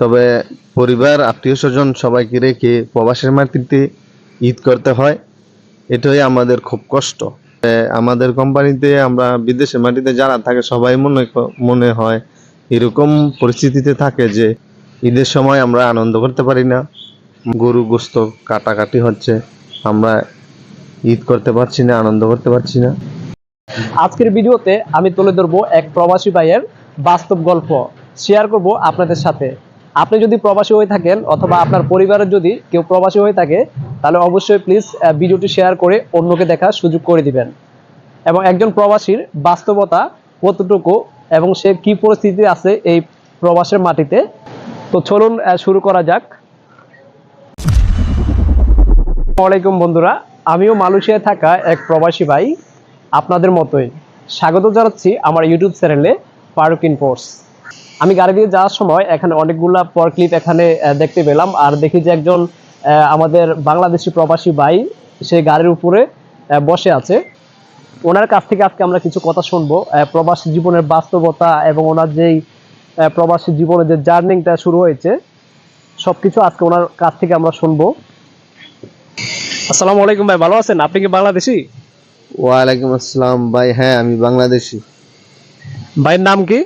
তবে পরিবার, আত্মীয় স্বজন সবাইকে রেখে প্রবাসের মাটিতে ঈদ করতে হয়। এটাই আমাদের খুব কষ্ট। আমাদের কোম্পানিতে আমরা বিদেশের মাটিতে যারা থাকে, সবাই মনে মনে হয় এরকম পরিস্থিতিতে থাকে যে ঈদের সময় আমরা আনন্দ করতে পারি না। গরু গোস্ত কাটাকাটি হচ্ছে, আমরা ঈদ করতে পারছি না, আনন্দ করতে পারছি না। আজকের ভিডিওতে আমি তুলে ধরবো এক প্রবাসী ভাইয়ের বাস্তব গল্প। শেয়ার করব আপনাদের সাথে। আপনি যদি প্রবাসী হয়ে থাকেন অথবা আপনার পরিবারের যদি কেউ প্রবাসী হয়ে থাকে, তাহলে অবশ্যই প্লিজ ভিডিওটি শেয়ার করে অন্যকে দেখার সুযোগ করে দিবেন। এবং একজন প্রবাসীর বাস্তবতা কতটুকু এবং সে কি পরিস্থিতি আছে এই প্রবাসের মাটিতে? তো চলুন শুরু করা যাক। আলাইকুম বন্ধুরা, আমিও মালয়েশিয়ায় থাকা এক প্রবাসী ভাই আপনাদের মতোই। স্বাগত জানাচ্ছি আমার ইউটিউব চ্যানেলে ফারুক ইনফোর্স। আমি গাড়ি দিয়ে যাওয়ার সময় এখানে অনেকগুলা পর ক্লিপ এখানে দেখতে পেলাম। আর দেখি যে একজন আমাদের বাংলাদেশি প্রবাসী ভাই সে গাড়ির উপরে বসে আছে। ওনার কাছ থেকে আজকে আমরা কিছু কথা শুনব। প্রবাসী জীবনের বাস্তবতা এবং ওনার যেই প্রবাসী জীবনের যে জার্নিংটা শুরু হয়েছে সবকিছু আজকে ওনার কাছ থেকে আমরা শুনব। আসসালামু আলাইকুম ভাই ভালো আছেন? আপনি কি বাংলাদেশি? ওয়ালাইকুম আসসালাম ভাই। হ্যাঁ আমি বাংলাদেশি। ভাইয়ের নাম কি?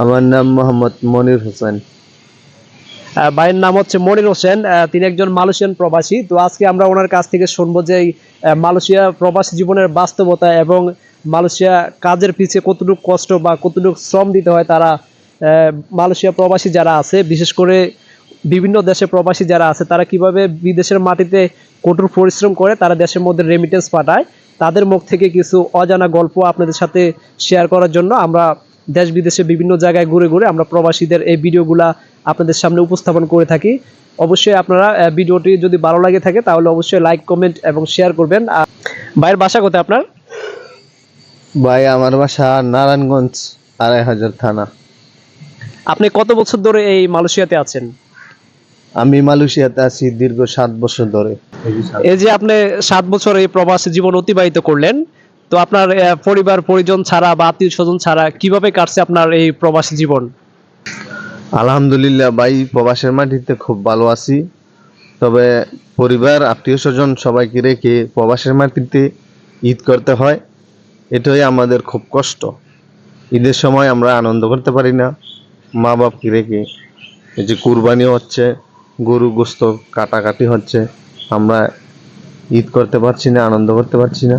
আমার নাম মোহাম্মদ মনির হোসেন। ভাইয়ের নাম হচ্ছে মনির হোসেন তিনি একজন মালয়েশিয়ান প্রবাসী। তো আজকে আমরা ওনার কাছ থেকে শুনব যে মালয়েশিয়া প্রবাসী জীবনের বাস্তবতা এবং মালয়েশিয়া কাজের পিছিয়ে কতটুকু কষ্ট বা কতটুকু শ্রম দিতে হয় তারা মালয়েশিয়া প্রবাসী যারা আছে, বিশেষ করে বিভিন্ন দেশে প্রবাসী যারা আছে, তারা কীভাবে বিদেশের মাটিতে কঠোর পরিশ্রম করে তারা দেশের মধ্যে রেমিটেন্স পাঠায়, তাদের মুখ থেকে কিছু অজানা গল্প আপনাদের সাথে শেয়ার করার জন্য আমরা দেশ বিদেশে বিভিন্ন জায়গায় ঘুরে ঘুরে আমরা প্রবাসীদের এই ভিডিওগুলা আপনাদের সামনে উপস্থাপন করে থাকি। অবশ্যই আপনারা ভিডিওটি যদি ভালো লাগে থাকে তাহলে অবশ্যই লাইক কমেন্ট এবং শেয়ার করবেন। আর ভাইয়ের বাসা কোথায় আপনার? ভাই আমার বাসা নারায়ণগঞ্জ আড়াই হাজার থানা। আপনি কত বছর ধরে এই মালয়েশিয়াতে আছেন? আমি মালয়েশিয়াতে আছি দীর্ঘ সাত বছর ধরে। এই যে আপনি সাত বছর এই প্রবাসী জীবন অতিবাহিত করলেন তো আপনার পরিবার, পরিজন ছাড়া বা আত্মীয় স্বজন ছাড়া কীভাবে কাটছে আপনার এই প্রবাসী জীবন? আলহামদুলিল্লাহ ভাই, প্রবাসের মাটিতে খুব ভালো আছি। তবে পরিবার, আত্মীয় স্বজন সবাইকে রেখে প্রবাসের মাটিতে ঈদ করতে হয়, এটাই আমাদের খুব কষ্ট। ঈদের সময় আমরা আনন্দ করতে পারি না মা বাপকে রেখে। এই যে কুরবানি হচ্ছে, গরু গোস্ত কাটাকাটি হচ্ছে, আমরা ঈদ করতে পারছি না, আনন্দ করতে পারছি না।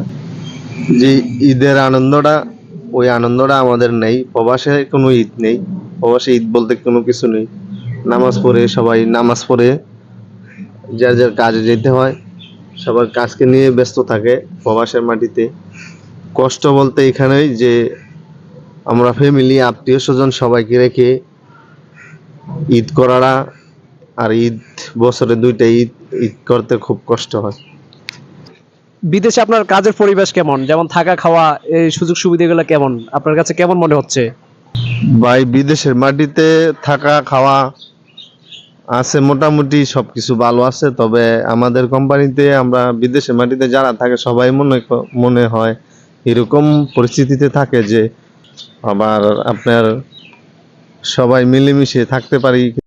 যে ঈদের আনন্দটা, ওই আনন্দটা আমাদের নেই। প্রবাসে কোনো ঈদ নেই। প্রবাসে ঈদ বলতে কোনো কিছু নেই। নামাজ পড়ে সবাই, নামাজ পড়ে যার যার কাজে যেতে হয়, সবার কাজকে নিয়ে ব্যস্ত থাকে প্রবাসের মাটিতে। কষ্ট বলতে এখানেই যে আমরা ফ্যামিলি আত্মীয় স্বজন সবাইকে রেখে ঈদ করাটা, আর ঈদ বছরে দুইটা ঈদ ঈদ করতে খুব কষ্ট হয়। বিদেশে আপনার কাজের পরিবেশ কেমন? যেমন থাকা, খাওয়া, এই সুযোগ সুবিধাগুলো কেমন? আপনার কাছে কেমন মনে হচ্ছে? ভাই, বিদেশের মাটিতে থাকা, খাওয়া আছে মোটামুটি সবকিছু ভালো আছে। তবে আমাদের কোম্পানিতে আমরা বিদেশের মাটিতে যারা থাকে, সবাই মনে মনে হয় এরকম পরিস্থিতিতে থাকে যে আবার আপনার সবাই মিলেমিশে থাকতে পারি।